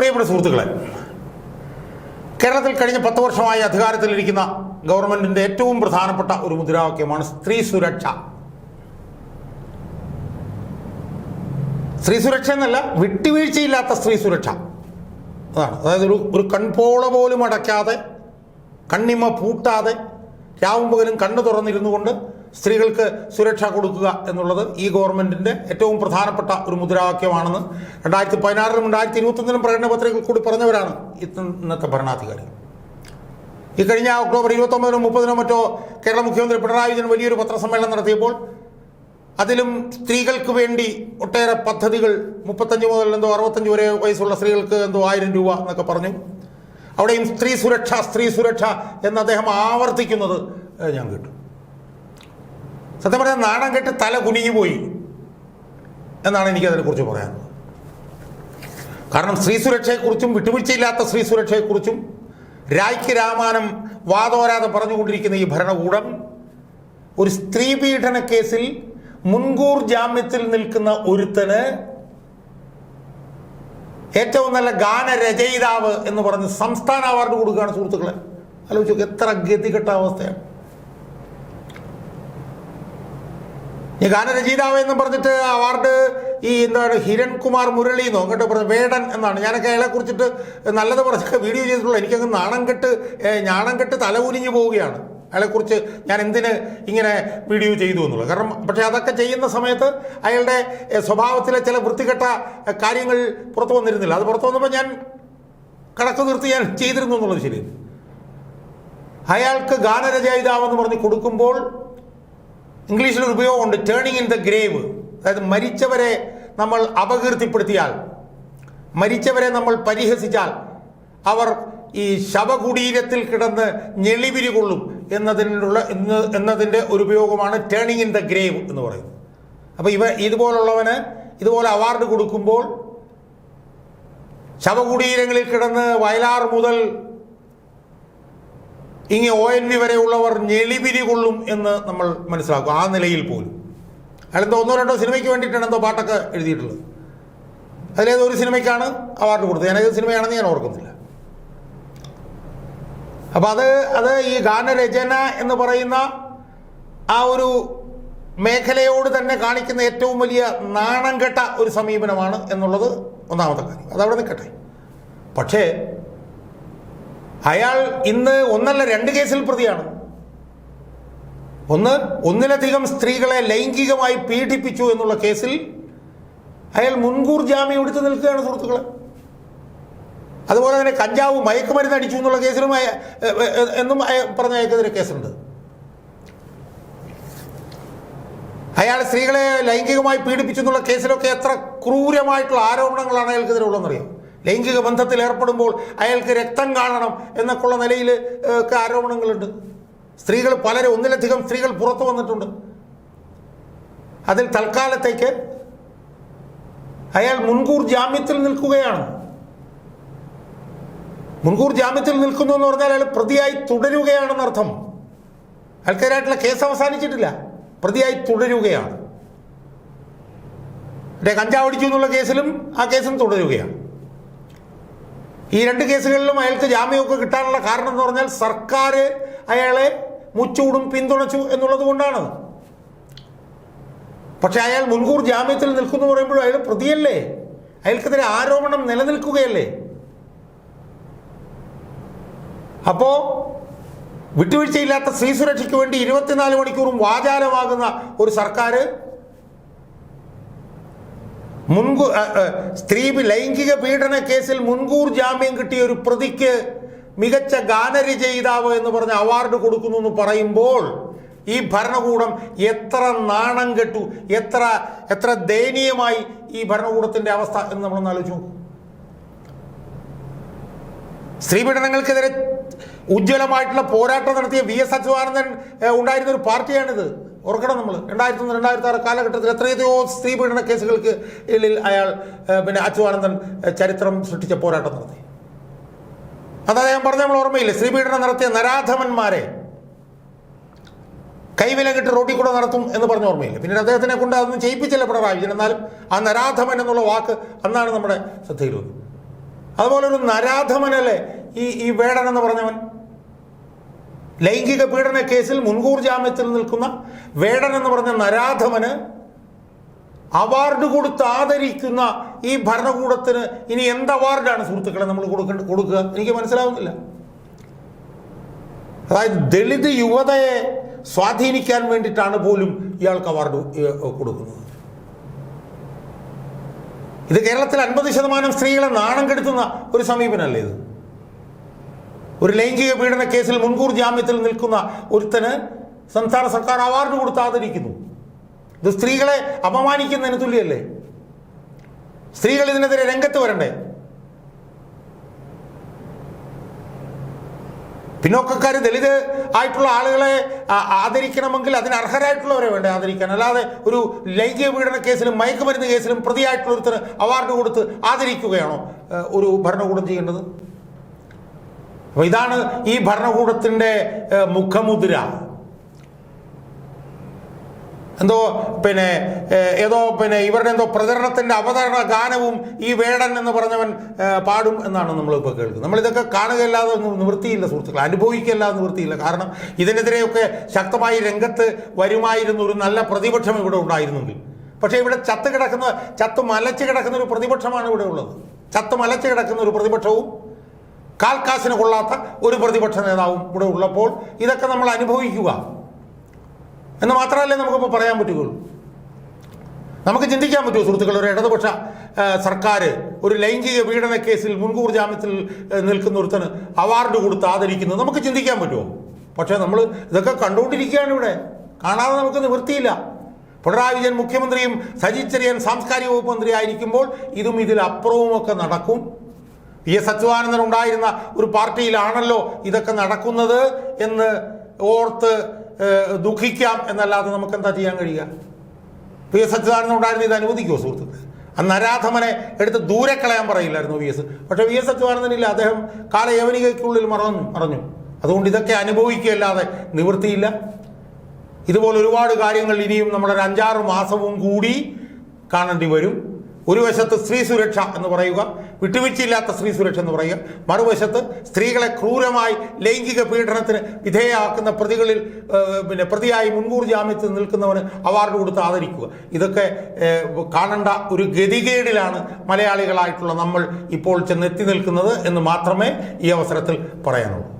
പ്രിയപ്പെട്ട സുഹൃത്തുക്കളെ കേരളത്തിൽ കഴിഞ്ഞ പത്ത് വർഷമായി അധികാരത്തിലിരിക്കുന്ന ഗവൺമെന്റിന്റെ ഏറ്റവും പ്രധാനപ്പെട്ട ഒരു മുദ്രാവാക്യമാണ് സ്ത്രീ സുരക്ഷ. സ്ത്രീ സുരക്ഷ എന്നല്ല വിട്ടുവീഴ്ചയില്ലാത്ത സ്ത്രീ സുരക്ഷ. അതാണ്. അതായത് ഒരു ഒരു കൺപോള പോലും അടയ്ക്കാതെ കണ്ണിമ പൂട്ടാതെ രാവും പകലും കണ്ണു തുറന്നിരുന്നു കൊണ്ട് സ്ത്രീകൾക്ക് സുരക്ഷ കൊടുക്കുക എന്നുള്ളത് ഈ ഗവൺമെന്റിന്റെ ഏറ്റവും പ്രധാനപ്പെട്ട ഒരു മുദ്രാവാക്യമാണെന്ന് രണ്ടായിരത്തി പതിനാറിലും രണ്ടായിരത്തി ഇരുപത്തൊന്നിലും പ്രകടന പത്രികയിൽ കൂടി പറഞ്ഞവരാണ് ഇന്നത്തെ ഭരണാധികാരികൾ ഈ കഴിഞ്ഞ ഒക്ടോബർ ഇരുപത്തൊമ്പതിനോ മുപ്പതിനോ മറ്റോ കേരള മുഖ്യമന്ത്രി പിണറായി വിജയൻ വലിയൊരു പത്രസമ്മേളനം നടത്തിയപ്പോൾ അതിലും സ്ത്രീകൾക്ക് വേണ്ടി ഒട്ടേറെ പദ്ധതികൾ മുപ്പത്തഞ്ച് മുതൽ എന്തോ അറുപത്തഞ്ച് വരെ വയസ്സുള്ള സ്ത്രീകൾക്ക് എന്തോ ആയിരം രൂപ എന്നൊക്കെ പറഞ്ഞു. അവിടെയും സ്ത്രീ സുരക്ഷ സ്ത്രീ സുരക്ഷ എന്ന് അദ്ദേഹം ആവർത്തിക്കുന്നത് ഞാൻ കേട്ടു. സത്യം പറഞ്ഞാൽ നാണം കെട്ട് തല കുനിഞ്ഞു പോയി എന്നാണ് എനിക്ക് അതിനെക്കുറിച്ച് പറയാൻ കാരണം സ്ത്രീ സുരക്ഷയെക്കുറിച്ചും വിട്ടുവീഴ്ചയില്ലാത്ത സ്ത്രീ സുരക്ഷയെക്കുറിച്ചും രായ്ക്ക് രാമാനം വാതോരാതെ പറഞ്ഞുകൊണ്ടിരിക്കുന്ന ഈ ഭരണകൂടം ഒരു സ്ത്രീ പീഡന കേസിൽ മുൻകൂർ ജാമ്യത്തിൽ നിൽക്കുന്ന ഒരുത്തന് ഏറ്റവും നല്ല ഗാനരചയിതാവ് എന്ന് പറഞ്ഞ് സംസ്ഥാന അവാർഡ് കൊടുക്കുകയാണ് സുഹൃത്തുക്കളെ. ആലോചിച്ചു എത്ര ഗതികെട്ട അവസ്ഥയാണ്. ഈ ഗാനരചയിതാവ് എന്ന് പറഞ്ഞിട്ട് അവാർഡ് ഈ എന്താണ് ഹിരൺകുമാർ മുരളി എന്നോ കേട്ടോ പറഞ്ഞു വേടൻ എന്നാണ്. ഞാനൊക്കെ അയാളെ കുറിച്ചിട്ട് നല്ലത് പറഞ്ഞ വീഡിയോ ചെയ്തിട്ടുള്ളൂ. എനിക്കങ്ങ് നാണം കെട്ട് ഞാണം കെട്ട് തല തലകുനിഞ്ഞു പോവുകയാണ്. അയാളെക്കുറിച്ച് ഞാൻ എന്തിന് ഇങ്ങനെ വീഡിയോ ചെയ്തു എന്നുള്ളത്. കാരണം പക്ഷേ അതൊക്കെ ചെയ്യുന്ന സമയത്ത് അയാളുടെ സ്വഭാവത്തിലെ ചില വൃത്തികെട്ട കാര്യങ്ങൾ പുറത്തു വന്നിരുന്നില്ല. അത് പുറത്തു വന്നപ്പോൾ ഞാൻ കണക്ക് നിർത്തി ഞാൻ ചെയ്തിരുന്നു എന്നുള്ളത് ശരി. അയാൾക്ക് ഗാനരചയിതാവെന്ന് പറഞ്ഞ് കൊടുക്കുമ്പോൾ ഇംഗ്ലീഷിൽ ഒരു ഉപയോഗമുണ്ട് ടേണിങ് ഇൻ ദ ഗ്രേവ് അതായത് മരിച്ചവരെ നമ്മൾ അപകീർത്തിപ്പെടുത്തിയാൽ മരിച്ചവരെ നമ്മൾ പരിഹസിച്ചാൽ അവർ ഈ ശവകുടീരത്തിൽ കിടന്ന് ഞെളിവിരി കൊള്ളും എന്നതിനുള്ള എന്ന് എന്നതിന്റെ ഒരു ഉപയോഗമാണ് ടേണിങ് ഇൻ ദ ഗ്രേവ് എന്ന് പറയുന്നത്. അപ്പോൾ ഇവ ഇതുപോലുള്ളവന് ഇതുപോലെ അവാർഡ് കൊടുക്കുമ്പോൾ ശവകുടീരങ്ങളിൽ കിടന്ന് വയലാർ മുതൽ ഇങ്ങനെ ഒ എൻ വി വരെയുള്ളവർ ഞെളിപിരി കൊള്ളും എന്ന് നമ്മൾ മനസ്സിലാക്കും. ആ നിലയിൽ പോലും. അയാളെന്തോ ഒന്നോ രണ്ടോ സിനിമയ്ക്ക് വേണ്ടിയിട്ടാണ് എന്തോ പാട്ടൊക്കെ എഴുതിയിട്ടുള്ളത്. അതിലേതോ ഒരു സിനിമയ്ക്കാണ് അവാർഡ് കൊടുത്തത്. ഞാനേത് സിനിമയാണെന്ന് ഞാൻ ഓർക്കുന്നില്ല. അപ്പോൾ അത് അത് ഈ ഗാനരചന എന്ന് പറയുന്ന ആ ഒരു മേഖലയോട് തന്നെ കാണിക്കുന്ന ഏറ്റവും വലിയ നാണം കെട്ട ഒരു സമീപനമാണ് എന്നുള്ളത് ഒന്നാമത്തെ കാര്യം. അതവിടെ നിൽക്കട്ടെ. പക്ഷേ അയാൾ ഇന്ന് ഒന്നല്ല രണ്ട് കേസിൽ പ്രതിയാണ്. ഒന്ന് ഒന്നിലധികം സ്ത്രീകളെ ലൈംഗികമായി പീഡിപ്പിച്ചു എന്നുള്ള കേസിൽ അയാൾ മുൻകൂർ ജാമ്യം എടുത്ത് നിൽക്കുകയാണ് സുഹൃത്തുക്കളെ. അതുപോലെ തന്നെ കഞ്ചാവ് മയക്കുമരുന്ന് അടിച്ചു എന്നുള്ള കേസിലും എന്നും പറഞ്ഞ അയാൾക്കെതിരെ കേസുണ്ട്. അയാൾ സ്ത്രീകളെ ലൈംഗികമായി പീഡിപ്പിച്ചു എന്നുള്ള കേസിലൊക്കെ എത്ര ക്രൂരമായിട്ടുള്ള ആരോപണങ്ങളാണ് അയാൾക്കെതിരെ ഉള്ളതെന്നറിയാം? ലൈംഗിക ബന്ധത്തിൽ ഏർപ്പെടുമ്പോൾ അയാൾക്ക് രക്തം കാണണം എന്നൊക്കെയുള്ള നിലയിൽ ഒക്കെ ആരോപണങ്ങളുണ്ട്. സ്ത്രീകൾ പലരും ഒന്നിലധികം സ്ത്രീകൾ പുറത്തു വന്നിട്ടുണ്ട്. അതിൽ തൽക്കാലത്തേക്ക് അയാൾ മുൻകൂർ ജാമ്യത്തിൽ നിൽക്കുകയാണ്. മുൻകൂർ ജാമ്യത്തിൽ നിൽക്കുന്നു എന്ന് പറഞ്ഞാൽ അയാൾ പ്രതിയായി തുടരുകയാണെന്നർത്ഥം അയാൾക്കെതിരായിട്ടുള്ള കേസ് അവസാനിച്ചിട്ടില്ല. പ്രതിയായി തുടരുകയാണ്. മറ്റേ കഞ്ചാവ് അടിച്ചു എന്നുള്ള കേസിലും ആ കേസും തുടരുകയാണ്. ഈ രണ്ട് കേസുകളിലും അയാൾക്ക് ജാമ്യമൊക്കെ കിട്ടാനുള്ള കാരണം എന്ന് പറഞ്ഞാൽ സർക്കാർ അയാളെ മുച്ചൂടും പിന്തുണച്ചു എന്നുള്ളത് കൊണ്ടാണ്. പക്ഷെ അയാൾ മുൻകൂർ ജാമ്യത്തിൽ നിൽക്കുന്നു എന്ന് പറയുമ്പോൾ അയാൾ പ്രതിയല്ലേ? അയാൾക്കെതിരെ ആരോപണം നിലനിൽക്കുകയല്ലേ? അപ്പോ വിട്ടുവീഴ്ചയില്ലാത്ത സ്ത്രീ സുരക്ഷയ്ക്ക് വേണ്ടി ഇരുപത്തിനാല് മണിക്കൂറും വാചാലമാകുന്ന ഒരു സർക്കാർ മുൻകൂർ സ്ത്രീ ലൈംഗിക പീഡന കേസിൽ മുൻകൂർ ജാമ്യം കിട്ടിയ ഒരു പ്രതിക്ക് മികച്ച ഗാനരചയിതാവ് എന്ന് പറഞ്ഞ അവാർഡ് കൊടുക്കുന്നു എന്ന് പറയുമ്പോൾ ഈ ഭരണകൂടം എത്ര നാണം കെട്ടു എത്ര എത്ര ദയനീയമായി ഈ ഭരണകൂടത്തിന്റെ അവസ്ഥ എന്ന് നമ്മളൊന്ന് ആലോചിച്ചു സ്ത്രീ പീഡനങ്ങൾക്കെതിരെ ഉജ്ജ്വലമായിട്ടുള്ള പോരാട്ടം നടത്തിയ വി എസ് അച്യുതാനന്ദൻ ഉണ്ടായിരുന്ന ഒരു പാർട്ടിയാണിത്. ഓർക്കണം നമ്മൾ രണ്ടായിരത്തി ഒന്ന് രണ്ടായിരത്തി ആറ് കാലഘട്ടത്തിൽ എത്രയെത്രയോ സ്ത്രീപീഡന കേസുകൾക്ക് അയാൾ പിന്നെ അച്യുതാനന്ദൻ ചരിത്രം സൃഷ്ടിച്ച പോരാട്ടം നടത്തി. അത് ഞാൻ പറഞ്ഞ നമ്മൾ ഓർമ്മയില്ലേ സ്ത്രീ പീഡനം നടത്തിയ നരാധമന്മാരെ കൈവിലങ്ങിട്ട് റോട്ടിൽ കൂടെ നടത്തും എന്ന് പറഞ്ഞ ഓർമ്മയില്ല? പിന്നീട് അദ്ദേഹത്തിനെ കൊണ്ട് അതൊന്നും ചെയ്യിപ്പിച്ചില്ല പിണറായി എന്നാലും ആ നരാധമൻ എന്നുള്ള വാക്ക് അന്നാണ് നമ്മുടെ ശ്രദ്ധയിൽ വന്നത് അതുപോലെ ഒരു നരാധമനല്ലേ ഈ ഈ വേടൻ എന്ന് പറഞ്ഞവൻ? ലൈംഗിക പീഡന കേസിൽ മുൻകൂർ ജാമ്യത്തിൽ നിൽക്കുന്ന വേടൻ എന്ന് പറഞ്ഞ നരാധമന് അവാർഡ് കൊടുത്ത് ആദരിക്കുന്ന ഈ ഭരണകൂടത്തിന് ഇനി എന്ത് അവാർഡാണ് സുഹൃത്തുക്കളെ നമ്മൾ കൊടുക്കേണ്ട കൊടുക്കുക? എനിക്ക് മനസ്സിലാവുന്നില്ല. അതായത് ദളിത് യുവതയെ സ്വാധീനിക്കാൻ വേണ്ടിയിട്ടാണ് പോലും ഇയാൾക്ക് അവാർഡ് കൊടുക്കുന്നത്. ഇത് കേരളത്തിൽ അൻപത് ശതമാനം സ്ത്രീകളെ നാണം കെടുത്തുന്ന ഒരു സമീപനമല്ലേ ഇത്? ഒരു ലൈംഗിക പീഡന കേസിൽ മുൻകൂർ ജാമ്യത്തിൽ നിൽക്കുന്ന ഒരുത്തന് സംസ്ഥാന സർക്കാർ അവാർഡ് കൊടുത്ത് ആദരിക്കുന്നു ഇത് സ്ത്രീകളെ അപമാനിക്കുന്നതിന് തുല്യല്ലേ സ്ത്രീകൾ ഇതിനെതിരെ രംഗത്ത് വരണ്ടേ? പിന്നോക്കക്കാർ ദളിത് ആയിട്ടുള്ള ആളുകളെ ആദരിക്കണമെങ്കിൽ അതിന് അർഹരായിട്ടുള്ളവരെ വേണ്ടേ ആദരിക്കാൻ? അല്ലാതെ ഒരു ലൈംഗിക പീഡന കേസിലും മയക്കുമരുന്ന് കേസിലും പ്രതിയായിട്ടുള്ള അവാർഡ് കൊടുത്ത് ആദരിക്കുകയാണോ ഒരു ഭരണകൂടം ചെയ്യേണ്ടത്? അപ്പൊ ഇതാണ് ഈ ഭരണകൂടത്തിന്റെ മുഖമുദ്ര. എന്തോ പിന്നെ ഏതോ പിന്നെ ഇവരുടെ എന്തോ പ്രചരണത്തിന്റെ അവതരണ ഗാനവും ഈ വേടൻ എന്ന് പറഞ്ഞവൻ പാടും എന്നാണ് നമ്മളിപ്പോൾ കേൾക്കുന്നത്. നമ്മളിതൊക്കെ കാണുകയല്ലാതെ നിവൃത്തിയില്ല സുഹൃത്തുക്കൾ അനുഭവിക്കല്ലാതെ നിവൃത്തിയില്ല. കാരണം ഇതിനെതിരെയൊക്കെ ശക്തമായി രംഗത്ത് വരുമായിരുന്നു ഒരു നല്ല പ്രതിപക്ഷം ഇവിടെ ഉണ്ടായിരുന്നെങ്കിൽ. പക്ഷേ ഇവിടെ ചത്ത് കിടക്കുന്ന ചത്ത് മലച്ച് കിടക്കുന്ന ഒരു പ്രതിപക്ഷമാണ് ഇവിടെ ഉള്ളത്. ചത്ത് മലച്ച് കിടക്കുന്ന ഒരു പ്രതിപക്ഷവും കാൽക്കാശിന് കൊള്ളാത്ത ഒരു പ്രതിപക്ഷ നേതാവും ഇവിടെ ഉള്ളപ്പോൾ ഇതൊക്കെ നമ്മൾ അനുഭവിക്കുക. എന്ന് മാത്രമല്ലേ നമുക്കിപ്പോൾ പറയാൻ പറ്റുകയുള്ളൂ. നമുക്ക് ചിന്തിക്കാൻ പറ്റുമോ സുഹൃത്തുക്കൾ ഒരു ഇടതുപക്ഷ സർക്കാർ ഒരു ലൈംഗിക പീഡന കേസിൽ മുൻകൂർ ജാമ്യത്തിൽ നിൽക്കുന്ന ഒരുത്തന് അവാർഡ് കൊടുത്ത് ആദരിക്കുന്നത് നമുക്ക് ചിന്തിക്കാൻ പറ്റുമോ? പക്ഷേ നമ്മൾ ഇതൊക്കെ കണ്ടുകൊണ്ടിരിക്കുകയാണ് ഇവിടെ. കാണാതെ നമുക്ക് നിവൃത്തിയില്ല. പിണറായി വിജയൻ മുഖ്യമന്ത്രിയും സജി സാംസ്കാരിക വകുപ്പ് മന്ത്രി ആയിരിക്കുമ്പോൾ ഇതും ഇതിലപ്പുറവുമൊക്കെ നടക്കും. പി എസ് അച്യുതാനന്ദൻ ഉണ്ടായിരുന്ന ഒരു പാർട്ടിയിലാണല്ലോ ഇതൊക്കെ നടക്കുന്നത് എന്ന് ഓർത്ത് ദുഃഖിക്കാം എന്നല്ലാതെ നമുക്ക് എന്താ ചെയ്യാൻ കഴിയുക? പി എസ് അച്യുതാനന്ദൻ ഉണ്ടായിരുന്ന ഇത് അനുവദിക്കുമോ സുഹൃത്തുക്കളെ? അന്ന് നരാധമനെ എടുത്ത് ദൂരെ കളയാൻ പറയില്ലായിരുന്നു വി എസ്. പക്ഷേ വി എസ് അച്യുതാനന്ദനില്ല. അദ്ദേഹം കാലയവനികയ്ക്കുള്ളിൽ മറന്നു മറഞ്ഞു. അതുകൊണ്ട് ഇതൊക്കെ അനുഭവിക്കുകയല്ലാതെ നിവൃത്തിയില്ല. ഇതുപോലെ ഒരുപാട് കാര്യങ്ങൾ ഇനിയും നമ്മളൊരു അഞ്ചാറ് മാസവും കൂടി കാണേണ്ടി വരും. ഒരു വശത്ത് സ്ത്രീ സുരക്ഷ എന്ന് പറയുക വിട്ടുവീഴ്ചയില്ലാത്ത സ്ത്രീ സുരക്ഷ എന്ന് പറയുക. മറുവശത്ത് സ്ത്രീകളെ ക്രൂരമായി ലൈംഗിക പീഡനത്തിന് വിധേയമാക്കുന്ന പ്രതികളിൽ പിന്നെ പ്രതിയായി മുൻകൂർ ജാമ്യത്തിൽ നിൽക്കുന്നവന് അവാർഡ് കൊടുത്ത് ആദരിക്കുക. ഇതൊക്കെ കാണേണ്ട ഒരു ഗതികേടിലാണ് മലയാളികളായിട്ടുള്ള നമ്മൾ ഇപ്പോൾ ചെന്നെത്തി നിൽക്കുന്നത് എന്ന് മാത്രമേ ഈ അവസരത്തിൽ പറയാനുള്ളൂ.